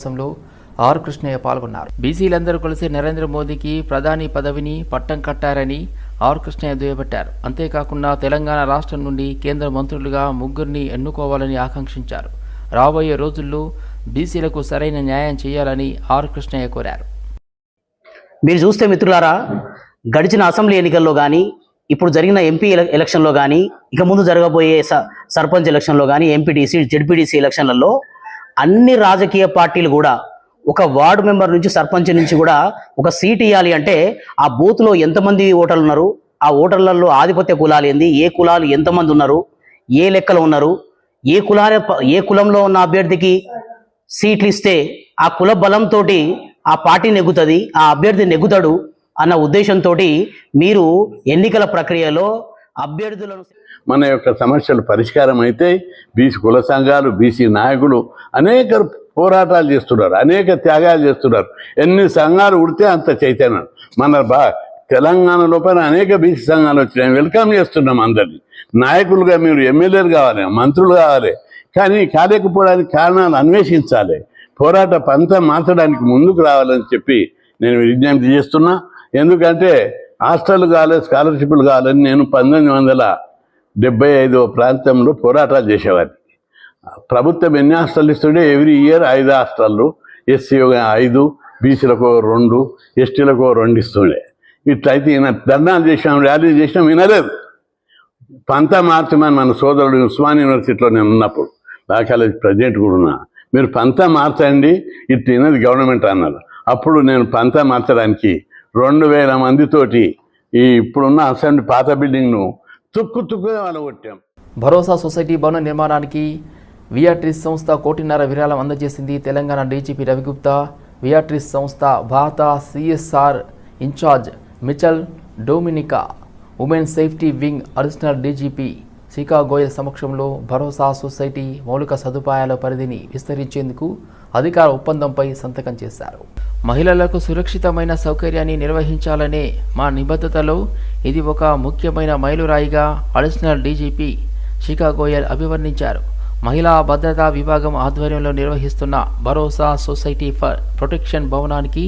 సమావేశంలో ఆర్ కృష్ణయ్య పాల్గొన్నారు. బీసీలందరూ కలిసి నరేంద్ర మోదీకి ప్రధాని పదవిని పట్టం కట్టారని ఆర్ కృష్ణయ్య దుయ్యబట్టారు. అంతేకాకుండా తెలంగాణ రాష్ట్రం నుండి కేంద్ర మంత్రులుగా ముగ్గురిని ఎన్నుకోవాలని ఆకాంక్షించారు. రాబోయే రోజుల్లో బీసీలకు సరైన న్యాయం చేయాలని ఆర్ కృష్ణయ్య కోరారు. మీరు చూస్తే మిత్రులారా గడిచిన అసెంబ్లీ ఎన్నికల్లో కానీ ఇప్పుడు జరిగిన ఎంపీ ఎలక్షన్లో కానీ ఇక ముందు జరగబోయే స సర్పంచ్ ఎలక్షన్లో కానీ ఎంపీటీసీ జెడ్పీటీసీ ఎలక్షన్లలో అన్ని రాజకీయ పార్టీలు కూడా ఒక వార్డు మెంబర్ నుంచి సర్పంచ్ నుంచి కూడా ఒక సీట్ ఇవ్వాలి అంటే ఆ బూత్లో ఎంతమంది ఓటర్లు ఉన్నారు ఆ ఓటర్లలో ఆధిపత్య కులాలు ఏంది? ఏ కులాలు ఎంతమంది ఉన్నారు? ఏ లెక్కలు ఉన్నారు? ఏ కులాల ఏ కులంలో ఉన్న అభ్యర్థికి సీట్లు ఇస్తే ఆ కుల బలంతో ఆ పార్టీ నెగ్గుతుంది ఆ అభ్యర్థి నెగ్గుతాడు అన్న ఉద్దేశంతో మీరు ఎన్నికల ప్రక్రియలో అభ్యర్థులను మన యొక్క సమస్యలు పరిష్కారం అయితే బీసీ కుల సంఘాలు బీసీ నాయకులు అనేక పోరాటాలు చేస్తున్నారు అనేక త్యాగాలు చేస్తున్నారు. ఎన్ని సంఘాలు ఉడితే అంత చైతన్యం. మన బా తెలంగాణ లోపల అనేక బీసీ సంఘాలు వచ్చినాయి. వెల్కమ్ చేస్తున్నాం అందరినీ. నాయకులుగా మీరు ఎమ్మెల్యేలు కావాలి మంత్రులు కావాలి. కానీ కాలేకపోవడానికి కారణాలు అన్వేషించాలి. పోరాట పంత మార్చడానికి ముందుకు రావాలని చెప్పి నేను విజ్ఞప్తి చేస్తున్నా. ఎందుకంటే హాస్టల్ కావాలి స్కాలర్షిప్లు కావాలని నేను పంతొమ్మిది వందల డెబ్బై ఐదో ప్రాంతంలో పోరాటాలు చేసేవాడిని. ప్రభుత్వం ఎన్ని హాస్టల్ ఇస్తుండే? ఎవ్రీ ఇయర్ ఐదు హాస్టళ్ళు. ఎస్సీ ఐదు బీసీలకు రెండు ఎస్టీలకు రెండు ఇస్తుండే. ఇట్లయితే ఈయన ధర్నాలు చేసినాం ర్యాలీ చేసినాం వినలేదు. పంతా మార్చమని మన సోదరుడు ఉస్మాన్ యూనివర్సిటీలో నేను ఉన్నప్పుడు లా కాలేజ్ ప్రెసిడెంట్ కూడా ఉన్నా. మీరు పంతా మార్చండి ఇట్లా వినది గవర్నమెంట్ అన్నారు. అప్పుడు నేను పంతా మార్చడానికి రెండు వేల మందితోటి ఈ ఇప్పుడున్న అసెంబ్లీ పాత బిల్డింగ్ను తుక్కు తుక్కుగా వెళ్ళగొట్టాం భరోసా సొసైటీ భవన నిర్మాణానికి వియాట్రిస్ సంస్థ కోటిన్నర విరాళం అందజేసింది తెలంగాణ డీజీపీ రవిగుప్తా. వియాట్రిస్ సంస్థ భారత CSR incharge Michal Dominika. Women safety wing additional DGP Shikha Goyal సమక్షంలో భరోసా సొసైటీ మౌలిక సదుపాయాల పరిధిని విస్తరించేందుకు అధికార ఒప్పందంపై సంతకం చేశారు. మహిళలకు సురక్షితమైన సౌకర్యాన్ని నిర్వహించాలనే మా నిబద్ధతలో ఇది ఒక ముఖ్యమైన మైలురాయిగా అడిషనల్ డీజీపీ శిఖా గోయల్ అభివర్ణించారు. మహిళా భద్రతా విభాగం ఆధ్వర్యంలో నిర్వహిస్తున్న భరోసా సొసైటీ ఫర్ ప్రొటెక్షన్ భవనానికి